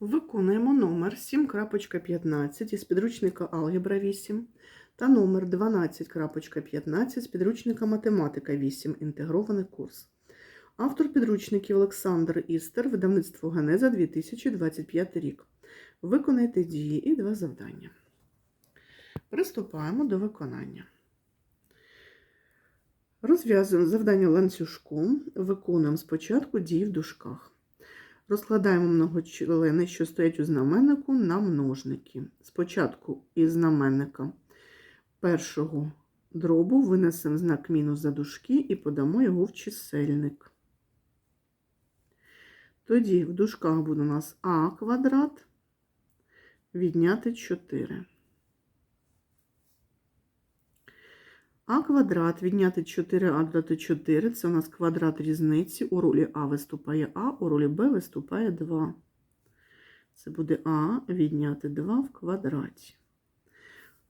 Виконуємо номер 7.15 із підручника Алгебра 8 та номер 12.15 з підручника Математика 8. Інтегрований курс. Автор підручників Олександр Істер, видавництво Генеза 2025 рік. Виконайте дії і два завдання. Приступаємо до виконання. Розв'язуємо завдання ланцюжком. Виконуємо спочатку дії в дужках. Розкладаємо многочлени, що стоять у знаменнику, на множники. Спочатку із знаменника першого дробу винесемо знак мінус за дужки і подамо його в чисельник. Тоді в дужках буде у нас а квадрат відняти 4. А квадрат відняти 4а додати 4 це у нас квадрат різниці. У ролі А виступає А, у ролі Б виступає 2. Це буде А відняти 2 в квадраті.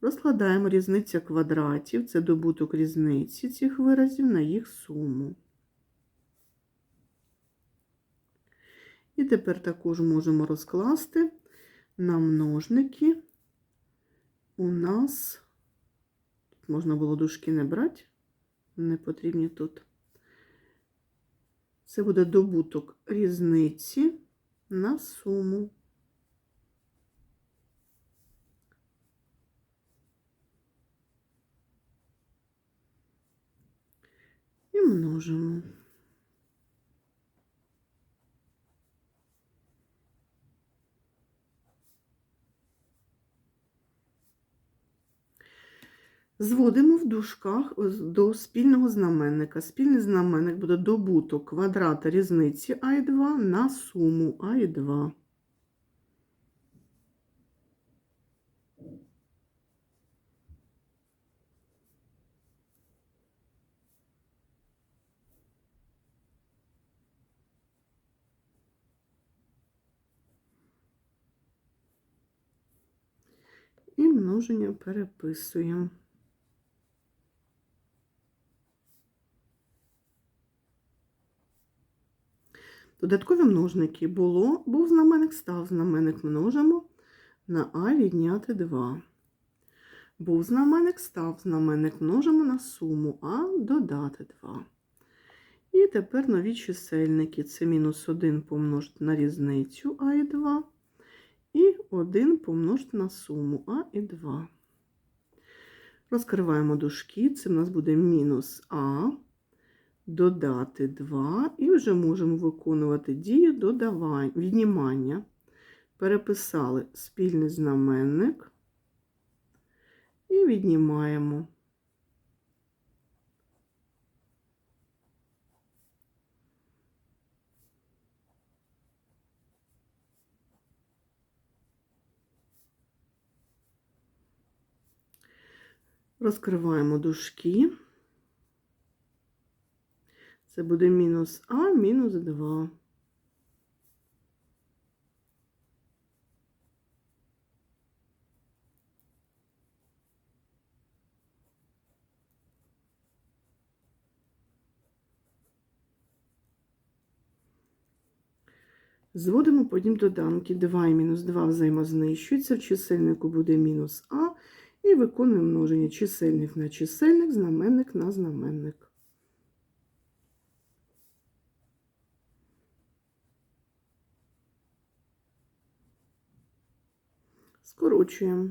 Розкладаємо різниця квадратів, це добуток різниці цих виразів на їх суму. І тепер також можемо розкласти на множники у нас. Можна було дужки не брати, не потрібні тут. Це буде добуток різниці на суму. І множимо. Зводимо в дужках до спільного знаменника. Спільний знаменник буде добуток квадрата різниці А і 2 на суму А і 2. І множення переписуємо. Додаткові множники було, був знаменник, став знаменник множимо на А відняти 2. Був знаменник, став знаменник множимо на суму А додати 2. І тепер нові чисельники. Це мінус 1 помножити на різницю А і 2. І 1 помножити на суму А і 2. Розкриваємо дужки. Це в нас буде мінус А додати 2, і вже можемо виконувати дію додавання, віднімання. Переписали спільний знаменник і віднімаємо. Розкриваємо дужки. Це буде мінус А мінус 2. Зводимо потім доданки 2 і мінус 2 взаємознищуються, в чисельнику буде мінус А, і виконуємо множення чисельник на чисельник, знаменник на знаменник. Скорочуємо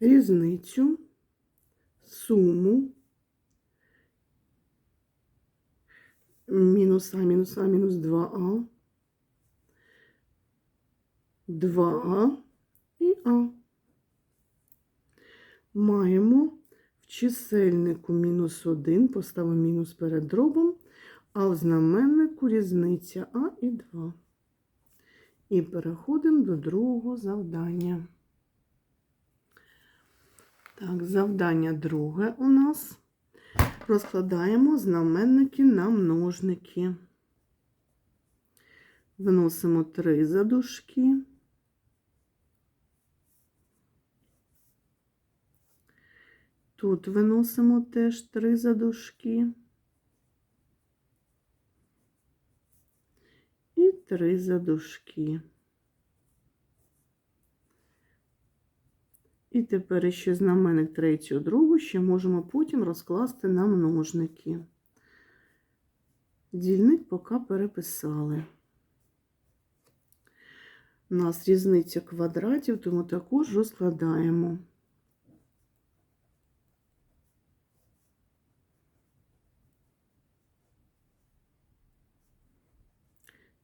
різницю, суму, мінус А, мінус А, мінус 2А, 2А і А. Маємо в чисельнику мінус 1, поставимо мінус перед дробом, а в знаменнику різниця А і 2. І переходимо до другого завдання. Так, завдання друге у нас. Розкладаємо знаменники на множники. Виносимо три задушки. Тут виносимо теж три задушки. три задушки. І тепер ще знаменник третю, другу ще можемо потім розкласти на множники. Дільник поки переписали. У нас різниця квадратів, тому також розкладаємо.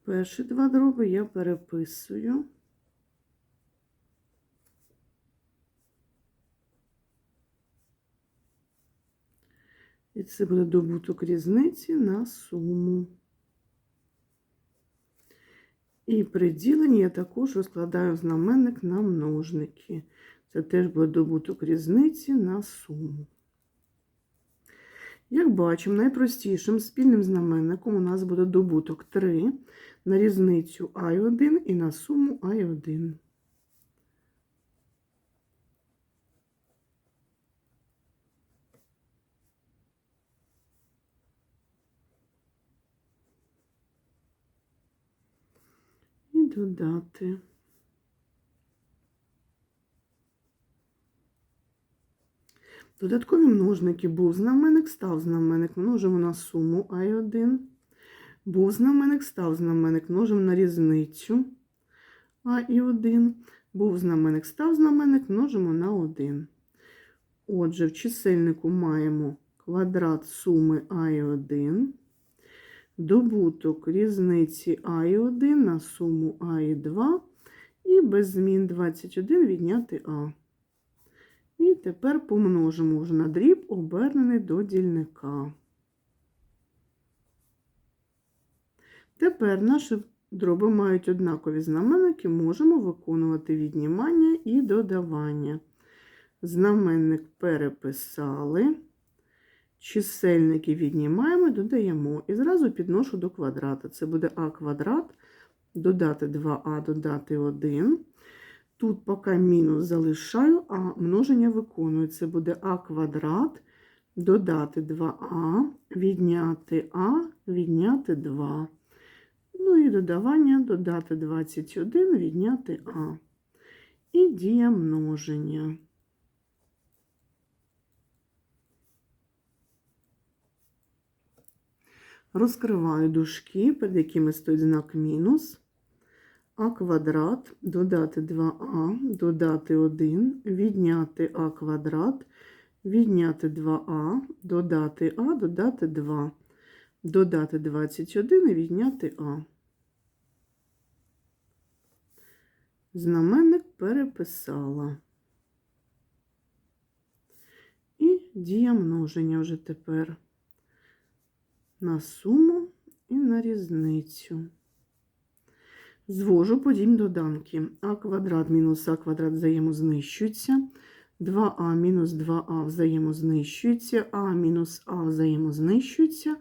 Перші два дроби я переписую. І це буде добуток різниці на суму. І при діленні я також розкладаю знаменник на множники. Це теж буде добуток різниці на суму. Як бачимо, найпростішим спільним знаменником у нас буде добуток 3 на різницю А1 і на суму А1. І додати. Додаткові множники був знаменник, став знаменник, множимо на суму А1. Був знаменник, став знаменник, множимо на різницю А і 1. Був знаменник, став знаменник, множимо на 1. Отже, в чисельнику маємо квадрат суми А і 1. Добуток різниці А і 1 на суму А і 2. І без змін 21 відняти А. І тепер помножимо вже на дріб, обернений до дільника. Тепер наші дроби мають однакові знаменники, можемо виконувати віднімання і додавання. Знаменник переписали, чисельники віднімаємо, додаємо. І зразу підношу до квадрата. Це буде а квадрат, додати 2а, додати 1. Тут поки мінус залишаю, а множення виконую. Це буде а квадрат, додати 2а, відняти а, відняти 2. Ну і додавання додати 21, відняти а. І дія множення. Розкриваю дужки, перед якими стоїть знак мінус. А квадрат, додати 2а, додати 1, відняти а квадрат, відняти 2а, додати а, додати 2, додати 21 і відняти а. Знаменник переписала. І дія множення вже тепер на суму і на різницю. Звожу подібні доданки. А квадрат мінус А квадрат взаємознищуються. 2а мінус 2а взаємознищуються, а мінус а взаємознищуються.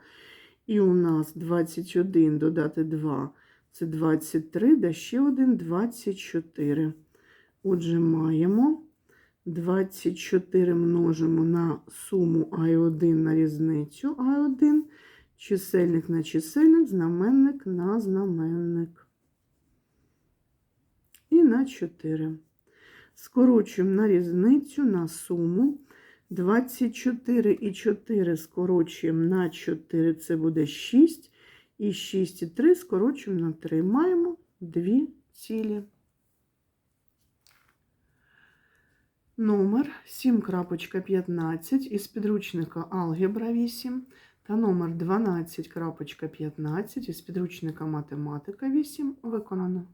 І у нас 21 додати 2 це 23, да ще один 24. Отже, маємо 24 множимо на суму А1 на різницю А1, чисельник на чисельник, знаменник на знаменник. І на 4. Скорочуємо на різницю на суму. 24 і 4 скорочуємо на 4, це буде 6. І 6 і 3 скорочуємо на 3. Маємо 2 цілі. Номер 7.15 із підручника Алгебра 8 та номер 12.15 із підручника Математика 8 виконано.